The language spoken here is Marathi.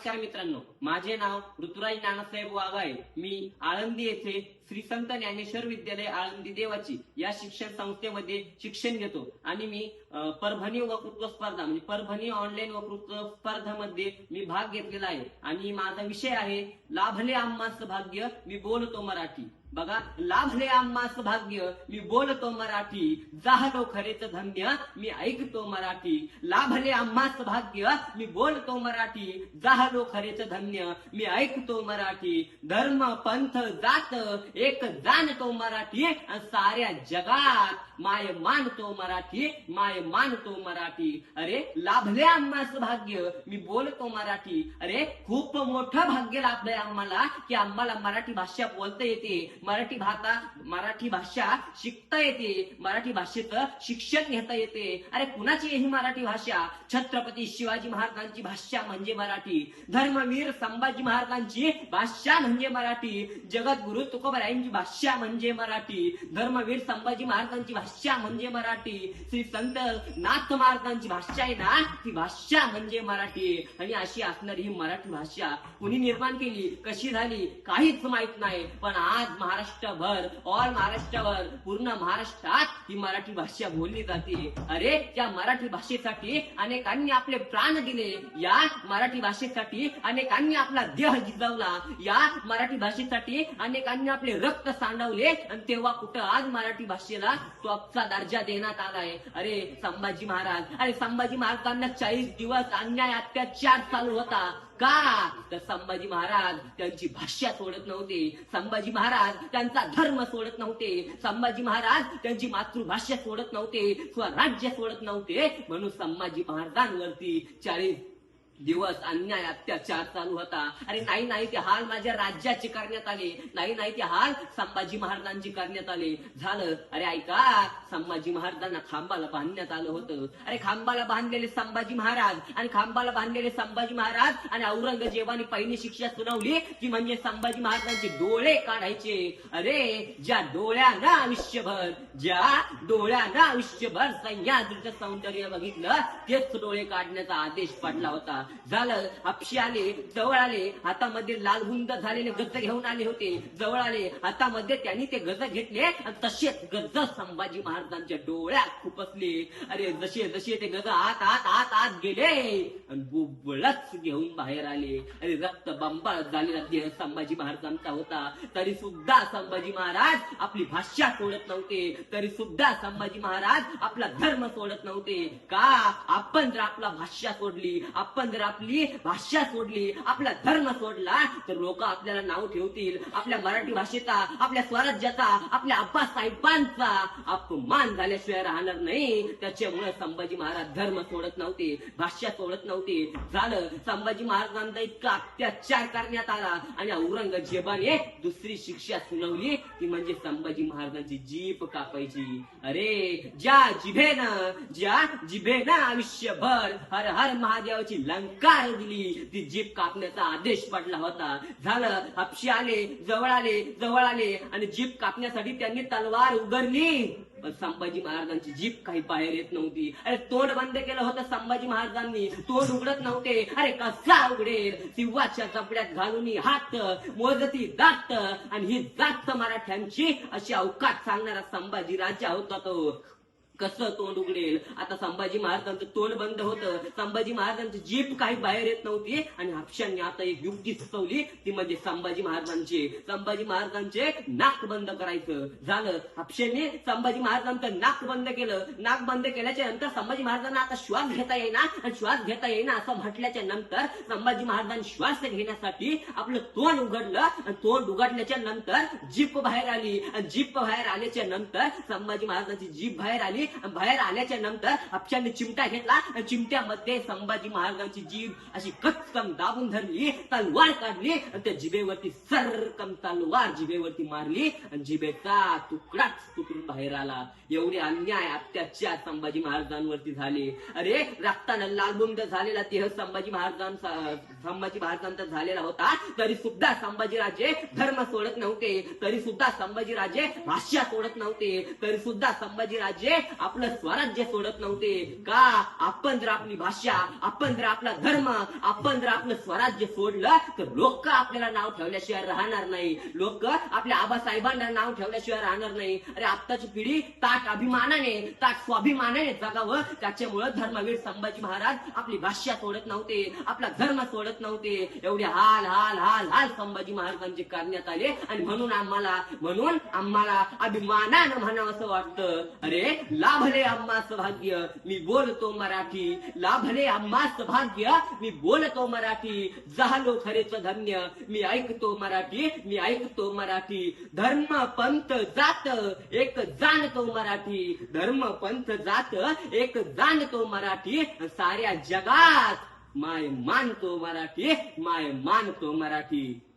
नमस्कार मित्रांनो. माझे नाव ऋतुराज नानासाहेब वाघाळे. मी आळंदी येथे श्री संत ज्ञानेश्वर विद्यालय आळंदी देवाची या शिक्षण संस्थेमध्ये शिक्षण घेतो. आणि मी परभणी वक्तृत्व स्पर्धा म्हणजे परभणी ऑनलाईन वक्तृत्व स्पर्धामध्ये मी भाग घेतलेला आहे. आणि माझा विषय आहे लाभले आम्हास भाग्य मी बोलतो मराठी. बघा लाभले आम्हास भाग्य मी बोलतो मराठी. जाहलो खरेच धन्य मी ऐकतो मराठी. लाभले आम्हास भाग्य मी बोलतो मराठी. जाहलो खरेच धन्य मी ऐकतो मराठी. धर्म पंथ जात एक जाणतो मराठी आणि साऱ्या जगात माय मानतो मराठी माय मानतो मराठी. अरे लाभले आम्हास भाग्य. मी बोलतो मराठी. अरे खूप मोठं भाग्य लाभलंय आम्हाला की आम्हाला मराठी भाषा बोलता येते. मराठी भाषा मराठी भाषा शिकता येते. मराठी भाषेचं शिक्षण घेता येते. अरे कुणाची ही मराठी भाषा? छत्रपती शिवाजी महाराजांची भाषा म्हणजे मराठी. धर्मवीर संभाजी महाराजांची भाषा म्हणजे मराठी. जगद्गुरु तुकोबरायांची भाषा म्हणजे मराठी. धर्मवीर संभाजी महाराजांची भाषा म्हणजे मराठी. श्री संत नाथ महाराजांची भाषा आहे ना ती भाषा म्हणजे मराठी. आणि अशी असणारी ही मराठी भाषा कुणी निर्माण केली कशी झाली काहीच माहीत नाही. पण आज महाराष्ट्रभर ऑल महाराष्ट्रावर पूर्ण महाराष्ट्रात ही मराठी भाषा बोलली जाते. अरे त्या मराठी भाषेसाठी अनेकांनी आपले प्राण दिले. या मराठी भाषेसाठी अनेकांनी आपला देह जिजवला. या मराठी भाषेसाठी अनेकांनी आपले रक्त सांडवले आणि तेव्हा कुठं आज मराठी भाषेला टॉपचा दर्जा देण्यात आलाय. अरे संभाजी महाराज. अरे संभाजी महाराजांना चाळीस दिवस अन्याय अत्याचार चालू होता. का? तर संभाजी महाराज त्यांची भाषा सोडत नव्हते. संभाजी महाराज त्यांचा धर्म सोडत नव्हते. संभाजी महाराज त्यांची मातृभाषा सोडत नव्हते. स्वराज्य सोडत नव्हते. म्हणून संभाजी महाराजांवरती चाळीस दिवस अन्याय अत्याचार चालू होता. अरे नाही नाही ते हाल माझ्या राज्याचे करण्यात आले. नाही नाही ते हाल संभाजी महाराजांचे करण्यात आले. झालं. अरे ऐका संभाजी महाराजांना खांबाला बांधण्यात आलं होतं. अरे खांबाला बांधलेले संभाजी महाराज आणि खांबाला बांधलेले संभाजी महाराज आणि औरंगजेबाने पहिली शिक्षा सुनावली की म्हणजे संभाजी महाराजांचे डोळे काढायचे. अरे ज्या डोळ्यानं आयुष्यभर ज्या डोळ्यानं आयुष्यभर सह्याद्रीचं सौंदर्य बघितलं तेच डोळे काढण्याचा आदेश पडला होता. झालं. हापशी आले जवळ आले. हातामध्ये लालगुंद झालेले गज घेऊन आले होते. जवळ आले. हातामध्ये त्यांनी ते गज घेतले आणि तसेच गज संभाजी महाराजांच्या डोळ्यात खुपसले. अरे जसे जसे ते गज आत आत आत आत गेले आणि बुबळच घेऊन बाहेर आले. अरे रक्त बंबाळ झालेला देह संभाजी महाराजांचा होता. तरी सुद्धा संभाजी महाराज आपली भाषा सोडत नव्हते. तरी सुद्धा संभाजी महाराज आपला धर्म सोडत नव्हते. का? आपण जर आपला भाषा सोडली आपण जर आपली भाषा सोडली आपला धर्म सोडला तर लोक आपल्याला नाव ठेवतील. आपल्या मराठी भाषेचा आपल्या स्वराज्याचा आपल्या आप्पासाहेबांचा अपमान झाल्याशिवाय राहणार नाही. त्याच्यामुळे संभाजी महाराज धर्म सोडत नव्हते भाषा सोडत नव्हते. झालं संभाजी महाराजांचा इतका अत्याचार करण्यात आला आणि औरंगजेबाने दुसरी शिक्षा सुनावली. ती म्हणजे संभाजी महाराजांची जीप कापायची. अरे ज्या जिभेनं ज्या जिभेनं आयुष्यभर हर हर महादेवाची लंग काय दिली? ती जीप कापण्याचा आदेश पडला होता. झालं हपशी आले जवळ आले जवळ आले आणि जीप कापण्यासाठी त्यांनी तलवार उगरली पण संभाजी महाराजांची जीप काही बाहेर येत नव्हती. अरे तोंड बंद केलं होतं संभाजी महाराजांनी. तोंड उघडत नव्हते. अरे कसा उघडेल? शिवाच्या चपड्यात घालून हात मोजती दात आणि ही जात मराठ्यांची अशी अवकाश सांगणारा संभाजी राजा होता तो. कसं तोंड उघडेल? आता संभाजी महाराजांचं तोंड बंद होतं. संभाजी महाराजांची जीप काही बाहेर येत नव्हती आणि हापशांनी आता एक युक्ती सुचवली. ती म्हणजे संभाजी महाराजांची. संभाजी महाराजांचे नाक बंद करायचं. झालं. हापशांनी संभाजी महाराजांचं नाक बंद केलं. नाक बंद केल्याच्यानंतर संभाजी महाराजांना आता श्वास घेता येईना. आणि श्वास घेता येईना असं म्हटल्याच्या नंतर संभाजी महाराजांनी श्वास घेण्यासाठी आपलं तोंड उघडलं. आणि तोंड उघडल्याच्या नंतर जीप बाहेर आली. आणि जीप बाहेर आल्याच्यानंतर संभाजी महाराजांची जीप बाहेर आली. बाहेर आल्याच्यानंतर हापशाने चिमटा घेतला. चिमट्यामध्ये संभाजी महाराजांची जीभ अशी कच्चम दाबून धरली. तलवार काढली. आणि त्या जिभेवरती सरकम तलवार जिभेवरती मारली. आणि जिभेचा तुकडाच तुकडून बाहेर आला. एवढे अन्याय अत्याचार संभाजी महाराजांवरती झाले. अरे रक्तानं लालबुंद झालेला तेह संभाजी महाराजां संभाजी महाराजांचा झालेला होता. तरी सुद्धा संभाजीराजे धर्म सोडत नव्हते. तरी सुद्धा संभाजीराजे भाषा सोडत नव्हते. तरी सुद्धा संभाजीराजे आपलं स्वराज्य सोडत नव्हते. का? आपण जर आपली भाषा आपण जर आपला धर्म आपण जर आपलं स्वराज्य सोडलं तर लोक आपल्याला नाव ठेवल्याशिवाय राहणार नाही. लोक आपल्या आबासाहेबांना नाव ठेवल्याशिवाय राहणार नाही. अरे आत्ताची पिढी ताट अभिमानाने ताट स्वाभिमानाने जगावं. त्याच्यामुळं धर्मवीर संभाजी महाराज आपली भाषा सोडत नव्हते आपला धर्म सोडत नव्हते. एवढे हाल हाल हाल हाल संभाजी महाराजांचे करण्यात आले. आणि म्हणून आम्हाला म्हणून आम्हाला अभिमानानं म्हणावं असं वाटतं. अरे लाभले आम्हास भाग्य मी बोलतो मराठी. लाभले आम्हास भाग्य मी बोलतो मराठी. झालो खरेच धन्य. मी ऐकतो मराठी. मी ऐकतो मराठी. धर्म पंथ जात एक जाणतो मराठी. धर्म पंथ जात एक जाणतो मराठी. साऱ्या जगात माय मानतो मराठी. माय मानतो मराठी.